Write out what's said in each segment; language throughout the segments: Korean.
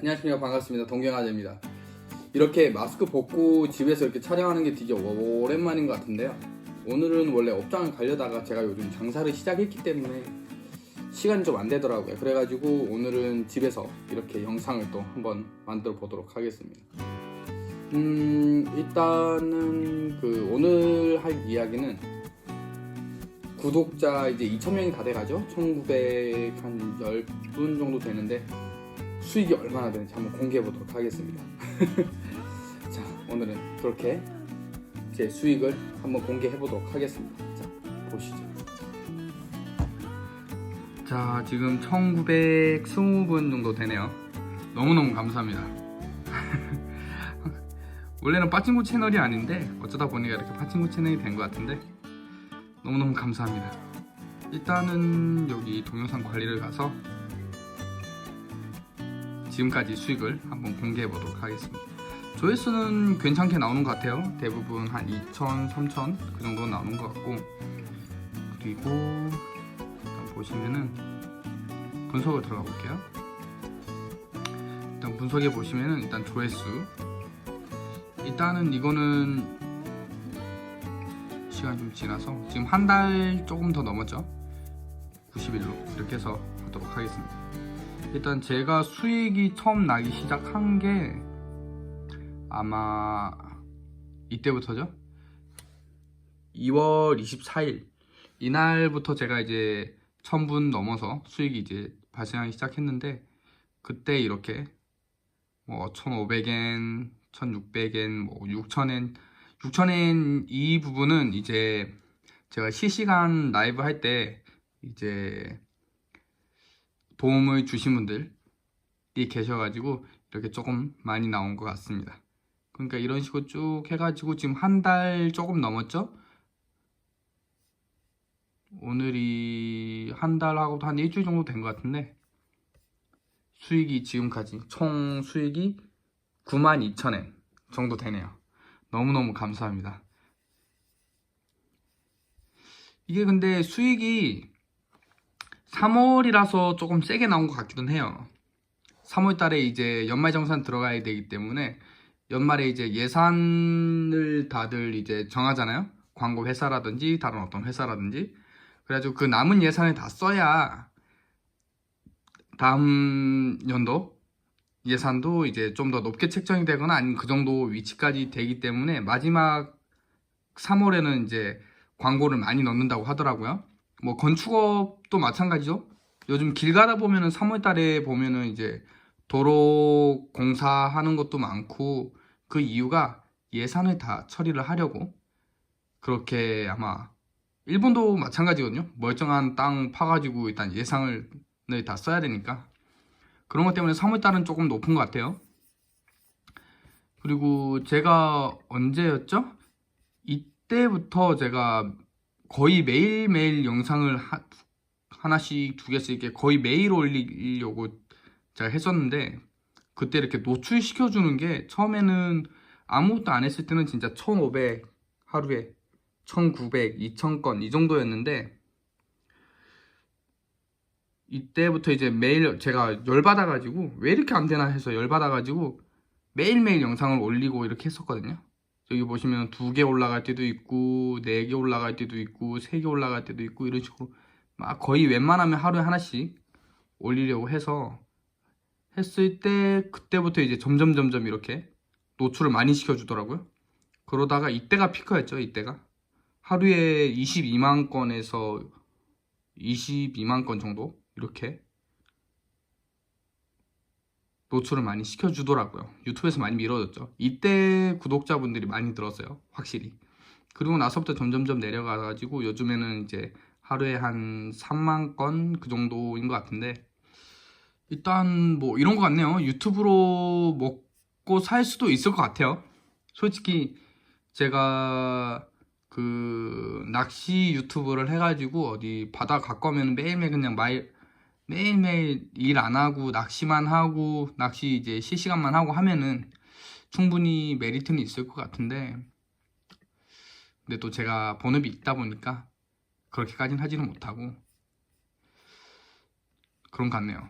안녕하십니까. 반갑습니다. 동경아재입니다. 이렇게 마스크 벗고 집에서 이렇게 촬영하는 게 되게 오랜만인 것 같은데요. 오늘은 원래 업장을 가려다가 제가 요즘 장사를 시작했기 때문에 시간이 좀 안 되더라고요. 그래가지고 오늘은 집에서 이렇게 영상을 또 한번 만들어 보도록 하겠습니다. 음 일단은 그 오늘 할 이야기는 구독자 이제 2,000명이 다 돼가죠? 1,900한 10분 정도 되는데 수익이 얼마나 되는지 한번 공개해 보도록 하겠습니다. 자, 오늘은 그렇게 제 수익을 한번 공개해 보도록 하겠습니다. 자, 보시죠. 자, 지금 1920분 정도 되네요. 너무너무 감사합니다. 원래는 빠친구 채널이 아닌데 어쩌다 보니까 이렇게 빠친구 채널이 된 것 같은데 너무너무 감사합니다. 일단은 여기 동영상 관리를 가서 지금까지 수익을 한번 공개해 보도록 하겠습니다. 조회수는 괜찮게 나오는 것 같아요. 대부분 한 2천, 3천 그 정도 나오는 것 같고 그리고 일단 보시면은 분석을 들어가 볼게요. 일단 분석해 보시면은 일단 조회수 일단은 이거는 시간 좀 지나서 지금 한 달 조금 더 넘었죠. 90일로 이렇게 해서 하도록 하겠습니다. 일단 제가 수익이 처음 나기 시작한 게 아마 이때부터죠. 2월 24일 이날부터 제가 이제 1000분 넘어서 수익이 이제 발생하기 시작했는데 그때 이렇게 뭐 1500엔, 1600엔, 뭐 6000엔 6000엔 이 부분은 이제 제가 실시간 라이브 할 때 이제 도움을 주신 분들이 계셔가지고 이렇게 조금 많이 나온 것 같습니다. 그러니까 이런 식으로 쭉 해가지고 지금 한 달 조금 넘었죠? 오늘이 한 달하고도 한 일주일 정도 된 것 같은데 수익이 지금까지 총 수익이 92,000엔 정도 되네요. 너무너무 감사합니다. 이게 근데 수익이 3월이라서 조금 세게 나온 것 같기도 해요. 3월 달에 이제 연말정산 들어가야 되기 때문에 연말에 이제 예산을 다들 이제 정하잖아요. 광고 회사라든지 다른 어떤 회사라든지. 그래가지고 그 남은 예산을 다 써야 다음 연도 예산도 이제 좀 더 높게 책정이 되거나 아니면 그 정도 위치까지 되기 때문에 마지막 3월에는 이제 광고를 많이 넣는다고 하더라고요. 뭐 건축업도 마찬가지죠. 요즘 길 가다 보면은 3월 달에 보면은 이제 도로 공사하는 것도 많고 그 이유가 예산을 다 처리를 하려고 그렇게 아마 일본도 마찬가지거든요. 멀쩡한 땅 파가지고 일단 예산을 다 써야 되니까 그런 것 때문에 3월 달은 조금 높은 것 같아요. 그리고 제가 언제였죠? 이때부터 제가 거의 매일매일 영상을 하, 하나씩 두 개씩 이렇게 거의 매일 올리려고 제가 했었는데 그때 이렇게 노출시켜 주는 게 처음에는 아무것도 안 했을 때는 진짜 1500 하루에 1900, 2000건 이 정도였는데 이때부터 이제 매일 제가 열받아가지고 왜 이렇게 안 되나 해서 열받아가지고 매일매일 영상을 올리고 이렇게 했었거든요. 여기 보시면 두 개 올라갈 때도 있고 네 개 올라갈 때도 있고 세 개 올라갈 때도 있고 이런 식으로 막 거의 웬만하면 하루에 하나씩 올리려고 해서 했을 때 그때부터 이제 점점 점점 이렇게 노출을 많이 시켜주더라고요. 그러다가 이때가 피크였죠. 이때가 하루에 22만 건에서 22만 건 정도 이렇게 노출을 많이 시켜주더라고요. 유튜브에서 많이 밀어줬죠. 이때 구독자분들이 많이 들었어요. 확실히. 그리고 나서부터 점점점 내려가가지고 요즘에는 이제 하루에 한 3만 건 그 정도인 것 같은데 일단 뭐 이런 것 같네요. 유튜브로 먹고 살 수도 있을 것 같아요. 솔직히 제가 그 낚시 유튜브를 해가지고 어디 바다 가까우면 매일매일 그냥 마일 매일매일 일 안 하고 낚시만 하고 낚시 이제 실시간만 하고 하면은 충분히 메리트는 있을 것 같은데 근데 또 제가 본업이 있다 보니까 그렇게까지는 하지는 못하고 그런 것 같네요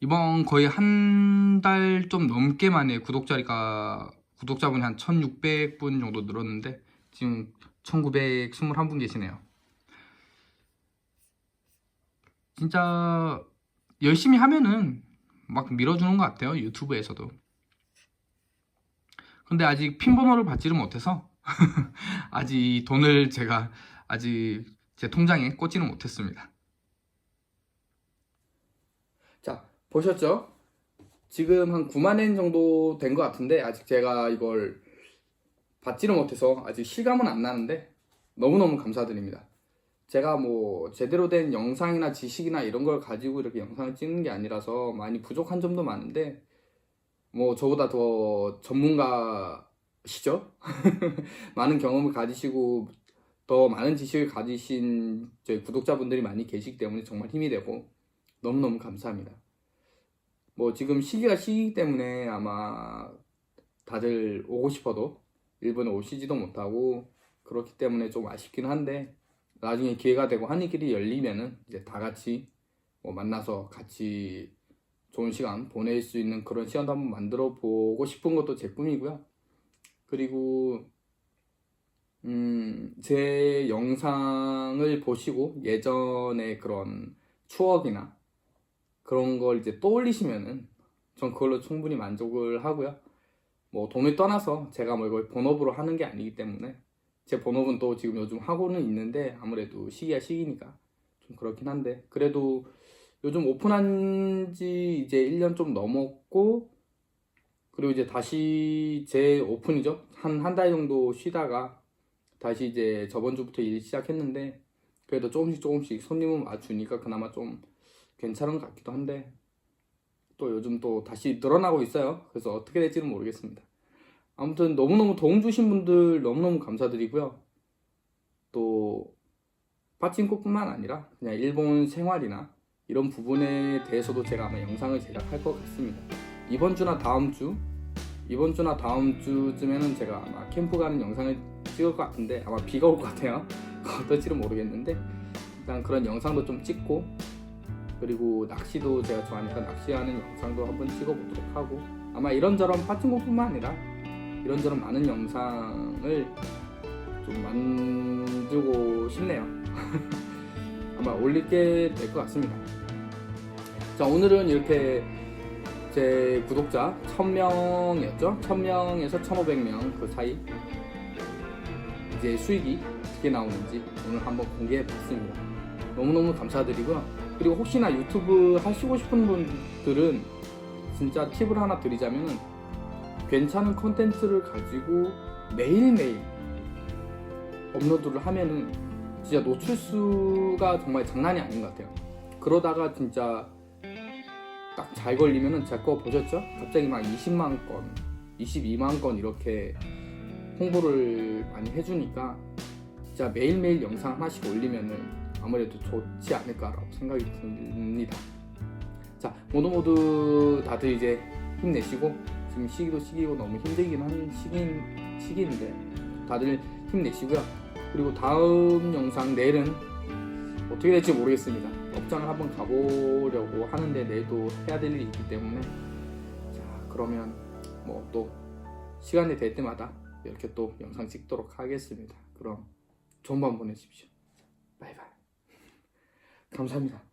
이번 거의 한 달 좀 넘게 만에 구독자가 구독자분이 한 1600분 정도 늘었는데 지금 1921분 계시네요. 진짜 열심히 하면은 막 밀어주는 것 같아요. 유튜브에서도. 근데 아직 핀 번호를 받지를 못해서 아직 이 돈을 제가 아직 제 통장에 꽂지는 못했습니다. 자, 보셨죠? 지금 한 9만엔 정도 된 것 같은데 아직 제가 이걸 받지를 못해서 아직 실감은 안 나는데 너무너무 감사드립니다. 제가 뭐 제대로 된 영상이나 지식이나 이런 걸 가지고 이렇게 영상을 찍는 게 아니라서 많이 부족한 점도 많은데 뭐 저보다 더 전문가시죠? 많은 경험을 가지시고 더 많은 지식을 가지신 저희 구독자분들이 많이 계시기 때문에 정말 힘이 되고 너무너무 감사합니다. 뭐 지금 시기가 시기이기 때문에 아마 다들 오고 싶어도 일본에 오시지도 못하고 그렇기 때문에 좀 아쉽긴 한데 나중에 기회가 되고 한일길이 열리면은 이제 다 같이 뭐 만나서 같이 좋은 시간 보낼 수 있는 그런 시간도 한번 만들어 보고 싶은 것도 제 꿈이고요. 그리고 음, 제 영상을 보시고 예전의 그런 추억이나 그런 걸 이제 떠올리시면은 전 그걸로 충분히 만족을 하고요. 뭐 돈을 떠나서 제가 뭐 이걸 본업으로 하는 게 아니기 때문에 제 본업은 또 지금 요즘 하고는 있는데 아무래도 시기가 시기니까 좀 그렇긴 한데 그래도 요즘 오픈한 지 이제 1년 좀 넘었고 그리고 이제 다시 제 오픈이죠. 한 한 달 정도 쉬다가 다시 이제 저번 주부터 일 시작했는데 그래도 조금씩 조금씩 손님은 와주니까 그나마 좀 괜찮은 것 같기도 한데 또 요즘 또 다시 늘어나고 있어요. 그래서 어떻게 될지는 모르겠습니다. 아무튼 너무너무 도움 주신 분들 너무너무 감사드리고요. 또 파친코뿐만 아니라 그냥 일본 생활이나 이런 부분에 대해서도 제가 아마 영상을 제작할 것 같습니다. 이번 주나 다음 주 이번 주나 다음 주쯤에는 제가 아마 캠프 가는 영상을 찍을 것 같은데 아마 비가 올 것 같아요. 어떨지는 모르겠는데 일단 그런 영상도 좀 찍고 그리고 낚시도 제가 좋아하니까 낚시하는 영상도 한번 찍어보도록 하고 아마 이런저런 파친코뿐만 아니라 이런저런 많은 영상을 좀 만들고 싶네요. 아마 올리게 될 것 같습니다. 자, 오늘은 이렇게 제 구독자 1000명이었죠? 1000명에서 1500명 그 사이 이제 수익이 어떻게 나오는지 오늘 한번 공개해 봤습니다. 너무너무 감사드리고요. 그리고 혹시나 유튜브 하시고 싶은 분들은 진짜 팁을 하나 드리자면은 괜찮은 컨텐츠를 가지고 매일매일 업로드를 하면은 진짜 노출수가 정말 장난이 아닌 것 같아요. 그러다가 진짜 딱 잘 걸리면은 제 거 보셨죠? 갑자기 막 20만 건, 22만 건 이렇게 홍보를 많이 해주니까 진짜 매일매일 영상 하나씩 올리면은 아무래도 좋지 않을까라고 생각이 듭니다. 자, 모두 모두 다들 이제 힘내시고 지금 시기도 시기고 너무 힘들긴 한 시기인, 시기인데 다들 힘내시고요. 그리고 다음 영상 내일은 어떻게 될지 모르겠습니다. 업장을 한번 가보려고 하는데 내일도 해야 될 일이 있기 때문에 자 그러면 뭐 또 시간이 될 때마다 이렇게 또 영상 찍도록 하겠습니다. 그럼 좋은 밤 보내십시오. 바이바이. 감사합니다.